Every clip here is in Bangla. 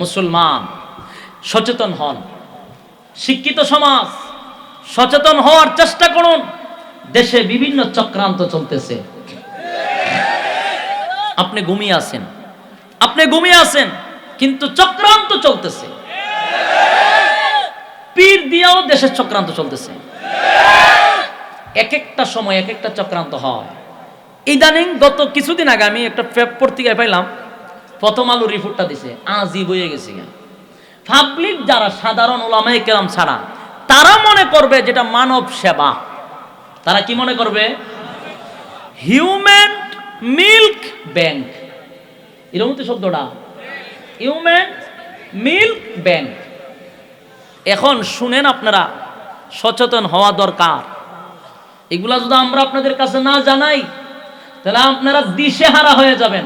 মুসলমান, সচেতন হন। শিক্ষিত সমাজ, সচেতন হওয়ার চেষ্টা করুন। দেশে বিভিন্ন চক্রান্ত চলতেছে। আপনি ঘুমিয়ে আছেন। আপনি ঘুমিয়ে আছেন, কিন্তু চক্রান্ত চলতেছে। পীর দিয়েও দেশের চক্রান্ত চলতেছে। এক একটা সময় এক একটা চক্রান্ত হয়। ইদানিং গত কিছুদিন আগে আমি একটা পত্রিকায় পাইলাম প্রথম আলো রিপোর্টটা দিছে আজই বয়ে গেছে পাবলিক যারা সাধারণ ওলামাই কেরাম ছাড়া, তারা মনে করবে যেটা মানব সেবা। তারা কি মনে করবে? হিউম্যান মিল্ক ব্যাংক এরকম তো শব্দটা। হিউম্যান মিল্ক ব্যাংক এখন শুনেন আপনারা, সচেতন হওয়া দরকার। এগুলা যদি আমরা আপনাদের কাছে না জানাই, তাহলে আপনারা দিশেহারা হয়ে যাবেন।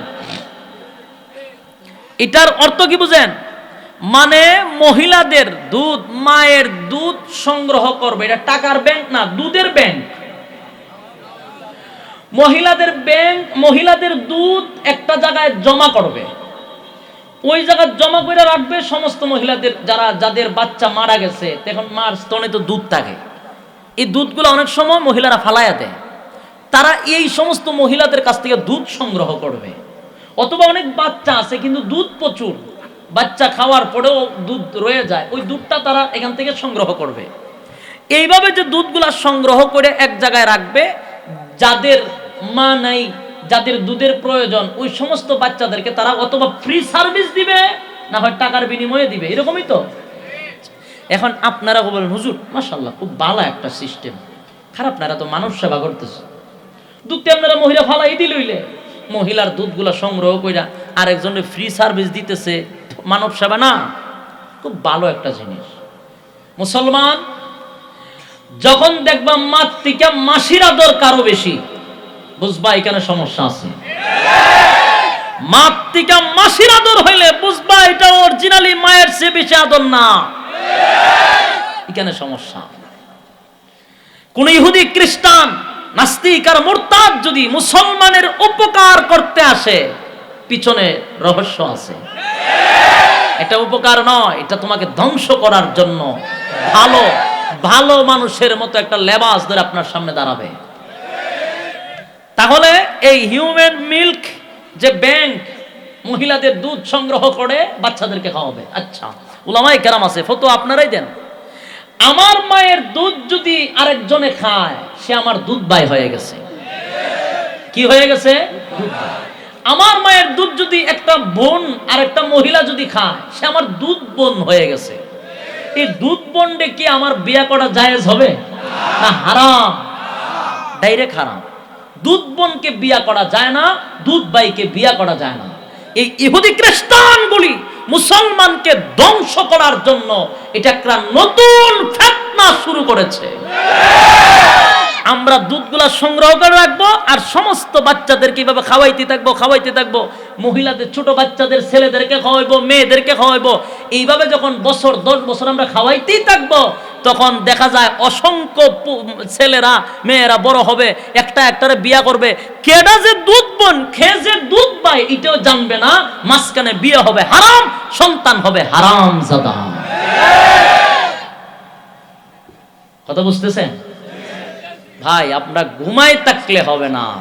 এটার অর্থ কি বুঝেন? মানে মহিলাদের দুধ, মায়ের দুধ সংগ্রহ করবে। এটা টাকার ব্যাংক না, দুধের ব্যাংক মহিলাদের ব্যাংক মহিলাদের দুধ একটা জায়গায় জমা করবে। ওই জায়গায় জমা করে রাখবে সমস্ত মহিলাদের যারা, যাদের বাচ্চা মারা গেছে। তখন মার স্তনে তো দুধ থাকে। এই দুধগুলো অনেক সময় মহিলারা ফালাইয়া দেয়। তারা এই সমস্ত মহিলাদের কাছ থেকে দুধ সংগ্রহ করবে। অথবা অনেক বাচ্চা আছে, কিন্তু দুধ প্রচুর। বাচ্চা খাওয়ার পরেও দুধ রয়ে যায়। ওই দুধটা তারা এখান থেকে সংগ্রহ করবে। এইভাবে যে দুধগুলা সংগ্রহ করে এক জায়গায় রাখবে, যাদের মা নাই, যাদের দুধের প্রয়োজন, ওই সমস্ত বাচ্চাদেরকে তারা অথবা ফ্রি সার্ভিস দিবে, না হয় টাকার বিনিময়ে দিবে। এরকমই তো? এখন আপনারা বলেন, হুজুর মাসাল্লাহ খুব ভালো একটা সিস্টেম খারাপ না তো মানুষ সেবা করতেছে। দুধতে আপনারা মহিলা ফালাই দিলইলে? মহিলার দুধগুলা সংগ্রহ কইরা আরেকজনের ফ্রি সার্ভিস দিতেছে, মানব সেবা না। খুব ভালো একটা জিনিস। মুসলমান, যখন দেখবা মাতৃকা মাসির আদর কারও বেশি, বুঝবা এখানে সমস্যা আছে। মাতৃকা মাসির আদর হইলে বুঝবা এটা অরিজিনালি মায়ের চেয়ে বেশি আদর না। এখানে সমস্যা। কোন ইহুদি খ্রিস্টান নাস্তিক আর মোরতাদ যদি মুসলমানের উপকার করতে আসে, পিছনে রহস্য আছে। এটা উপকার নয়, এটা তোমাকে ধ্বংস করার জন্য ভালো ভালো মানুষের মতো একটা লেবাস ধরে আপনার সামনে দাঁড়াবে। তাহলে এই হিউম্যান মিল্ক যে ব্যাংক মহিলাদের দুধ সংগ্রহ করে, বাচ্চাদেরকে খাওয়াবে। আচ্ছা ওলামাই কেরাম আছে ফটো আপনারাই দেন। আমার মায়ের দুধ যদি আরেকজনে খায় সে আমার দুধ বাই হয়ে গেছে। কি হয়ে গেছে? আমার মায়ের দুধ যদি একটা বোন আর একটা মহিলা যদি খায়, সে আমার দুধ বোন হয়ে গেছে। এই দুধ বন্ডে কি আমার বিয়া করা জায়েজ হবে? না, হারাম। ডাইরেক্ট হারাম। দুধ বোনকে বিয়া করা যায় না, দুধ বাইকে বিয়া করা যায় না। এই ইহুদি খ্রিস্টানগুলি মুসলমানকে ধ্বংস করার জন্য এটা একটা নতুন ফেতনা শুরু করেছে। আমরা দুধগুলা সংগ্রহ করে রাখব আর সমস্ত বাচ্চাদের কীভাবে খাওয়াইতে থাকব খাওয়াইতে থাকব? মহিলাদের, ছোট বাচ্চাদের, ছেলেদেরকে খাওয়াইবো, মেয়েদেরকে খাওয়াইবো। এইভাবে যখন বছর, দশ বছর আমরা খাওয়াইতেই থাকব, তখন দেখা যায় অসংখ্য ছেলেরা, মেয়েরা বড় হবে, একটা একটারে বিয়া করবে। কেডা যে দুধ বোন খেয়ে যে দুধ পায়, এটাও জানবে না। মাঝখানে বিয়ে হবে হারাম, সন্তান হবে হারাম জাদা কথা বুঝতেছেন? ভাই আপনারা ঘুমাই থাকলে হবে না।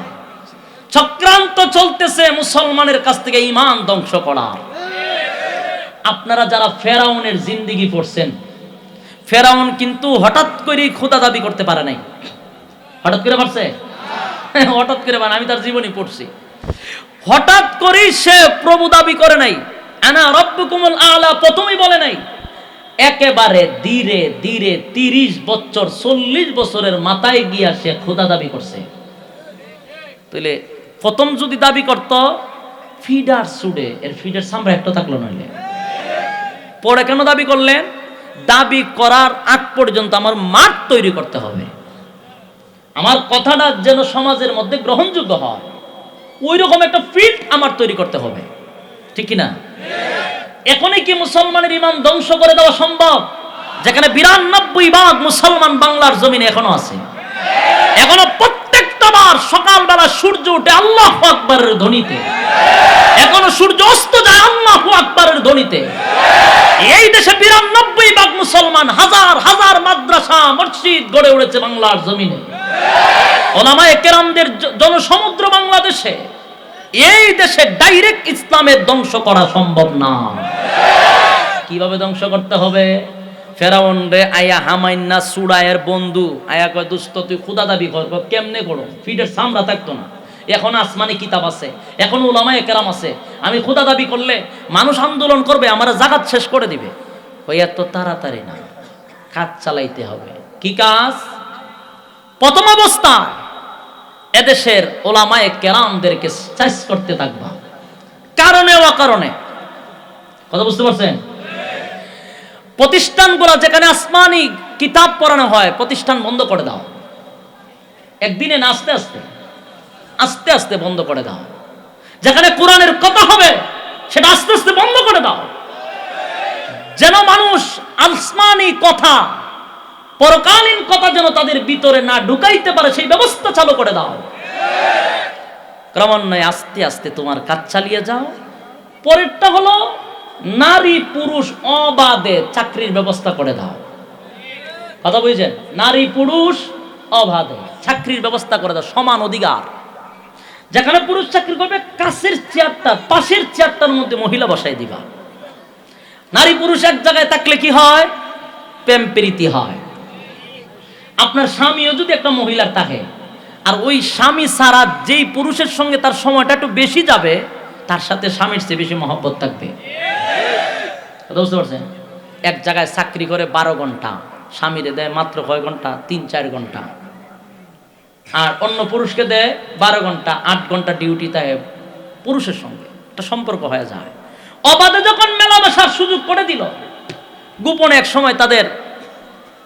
চক্রান্ত চলতেছে মুসলমানের কাছ থেকে ইমান ধ্বংস করা। আপনারা যারা ফেরাউনের জিন্দিগি পড়ছেন, ফেরাউন কিন্তু হঠাৎ করে খোদা দাবি করতে পারে নাই। হঠাৎ করে পারছে? হঠাৎ করে মানে আমি তার জীবনী পড়ছি। হঠাৎ করেই সে প্রভু দাবি করে নাই। আনা রব্বুকুমুল আলা, প্রথমেই বলে নাই একেবারে ধীরে ধীরে তিরিশ বছর, চল্লিশ বছরের মাথায় গিয়া সে খোদা দাবি করছে। তাহলে প্রথম যদি দাবি করত, ফিডার সুডে, এর ফিডার সামরা একটা থাকল নইলে। পরে কেন দাবি করলেন? দাবি করার আগ পর্যন্ত আমার মাঠ তৈরি করতে হবে। আমার কথাটা যেন সমাজের মধ্যে গ্রহণযোগ্য হয়। ওই রকম একটা ফিট আমার তৈরি করতে হবে। ঠিক কি না এখনই কি মুসলমানের ইমান ধ্বংস করে দেওয়া সম্ভব? যেখানে বিরানব্বই ভাগ মুসলমান বাংলার জমিনে এখনও আছে। এখনও প্রত্যেকটা বার সকালবেলা সূর্য উঠে আল্লাহ আকবরের ধ্বনিতে। এখনও সূর্য অস্ত যায় আল্লাহ আকবরের ধ্বনিতে। এই দেশে বিরানব্বই ভাগ মুসলমান হাজার হাজার মাদ্রাসা, মসজিদ গড়ে উঠেছে বাংলার জমিনে। ওলামায়ে কেরামদের জনসমুদ্র বাংলাদেশে এই দেশে ডাইরেক্ট ইসলামের ধ্বংস করা সম্ভব না। কীভাবে ধ্বংস করতে হবে? ফেরাউন রে, আয়া হামাইন্না সুড়ায়ের বন্ধু। আয়া কয় দুস্ত তুই খুদা দাবি কর কেমনে করো? ফিটের সামরা থাকতো না। এখন আসমানি কিতাব আছে, এখন উলামায়ে কেরাম আছে। আমি খুদা দাবি করলে মানুষ আন্দোলন করবে, আমার জাগাত শেষ করে দিবে। ওই এত তাড়াতাড়ি না, কাজ চালাইতে হবে। কি কাজ? প্রথম অবস্থা এদেশের ওলামায়ে কেরামদেরকে চাইস করতে থাকবা। কারণে, অকারণে কথা বুঝতে পারছেন? প্রতিষ্ঠানগুলো যেখানে আসমানি কিতাব পড়ানো হয়, প্রতিষ্ঠান বন্ধ করে দাও। একদিনে না, আস্তে আস্তে। আস্তে আস্তে বন্ধ করে দাও। যেখানে কোরআনের কথা হবে, সেটা আস্তে আস্তে বন্ধ করে দাও। যেন মানুষ আসমানি কথা, পরকালীন কথা যেন তাদের ভিতরে না ঢুকাইতে পারে, সেই ব্যবস্থা চালু করে দাও। ক্রমান্বয়ে আস্তে আস্তে তোমার কাজ চালিয়ে যাও। পরেরটা হলো নারী পুরুষ অবাধে চাকরির ব্যবস্থা করে দাও। কথা বুঝছেন? নারী পুরুষ অবাধে চাকরির ব্যবস্থা করে দাও, সমান অধিকার। যেখানে পুরুষ চাকরি করবে, কাছের চেয়ারটা, পাশের চেয়ারটার মধ্যে মহিলা বসাই দিবা। নারী পুরুষ এক জায়গায় থাকলে কি হয়? প্রেম প্রীতি হয়। আপনার স্বামীও যদি একটা মহিলার থাকে, আর ওই স্বামী ছাড়া যেই পুরুষের সঙ্গে তার সময়টা একটু বেশি যাবে, তার সাথে স্বামীর চেয়ে বেশি মহব্বত থাকবে। কথা বুঝতে পারছেন এক জায়গায় চাকরি করে বারো ঘণ্টা, স্বামীরে দেয় মাত্র কয় ঘণ্টা? তিন, চার ঘণ্টা। আর অন্য পুরুষকে দেয় বারো ঘণ্টা, আট ঘণ্টা ডিউটি তাই পুরুষের সঙ্গে। একটা সম্পর্ক হয়ে যায়। অবাধে যখন মেলামেশার সুযোগ করে দিল, গোপনে এক সময় তাদের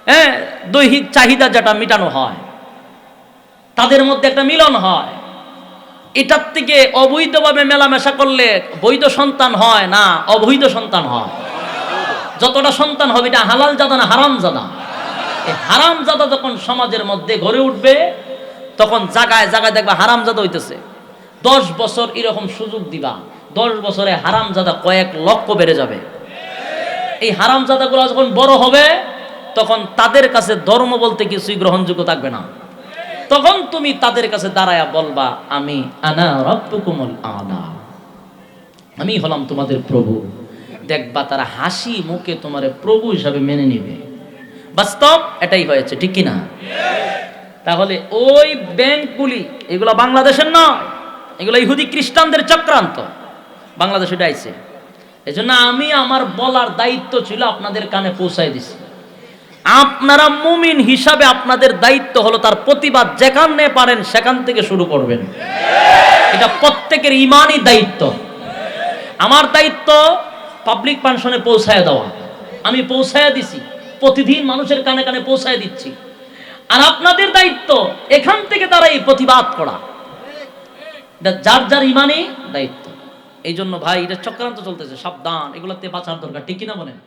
হ্যাঁ দৈহিক চাহিদা যেটা মেটানো হয়, তাদের মধ্যে একটা মিলন হয়। এটার থেকে অবৈধভাবে মেলামেশা করলে বৈধ সন্তান হয় না, অবৈধ সন্তান হয়। যতটা সন্তান হবে, এটা হালাল জাদা না হারাম জাদা? এই হারাম জাদা যখন সমাজের মধ্যে গড়ে উঠবে, তখন জায়গায় জায়গায় দেখবা হারাম জাদা হইতেছে। দশ বছর এরকম সুযোগ দিবা, দশ বছরে হারাম জাদা কয়েক লক্ষ বেড়ে যাবে। এই হারাম জাদাগুলো যখন বড় হবে, তখন তাদের কাছে ধর্ম বলতে কিছুই গ্রহণযোগ্য থাকবে না। তখন তুমি তাদের কাছে দাঁড়ায়া বলবা, আমি আনা রব্বুকুমুল আলা। আমি হলাম তোমাদের প্রভু। দেখবা তারা হাসি মুখে তোমার প্রভু হিসাবে মেনে নিবে। বাস্তব এটাই হয়েছে, ঠিক কিনা? তাহলে ওই ব্যাংকগুলি এগুলো বাংলাদেশের নয়, এগুলো ইহুদি খ্রিস্টানদের চক্রান্ত, বাংলাদেশে ডাইছে এই জন্য আমি আমার বলার দায়িত্ব ছিল আপনাদের কানে পৌঁছাই দিছি। আপনারা মুমিন হিসাবে আপনাদের দায়িত্ব হলো তার প্রতিবাদ যেখানে পারেন সেখান থেকে শুরু করবেন। এটা প্রত্যেকের ইমানই দায়িত্ব। আমার দায়িত্ব পাবলিক পানশনে পৌঁছায় দেওয়া আমি পৌঁছায় দিছি। প্রতিদিন মানুষের কানে কানে পৌঁছায় দিচ্ছি। আর আপনাদের দায়িত্ব, এখান থেকে তারা এই প্রতিবাদ করা। যার যার ইমানে দায়িত্ব। এই জন্য ভাই, এটা চক্রান্ত চলতেছে। সাবধান। এগুলোতে বাঁচার দরকার। ঠিক কিনা বলেন?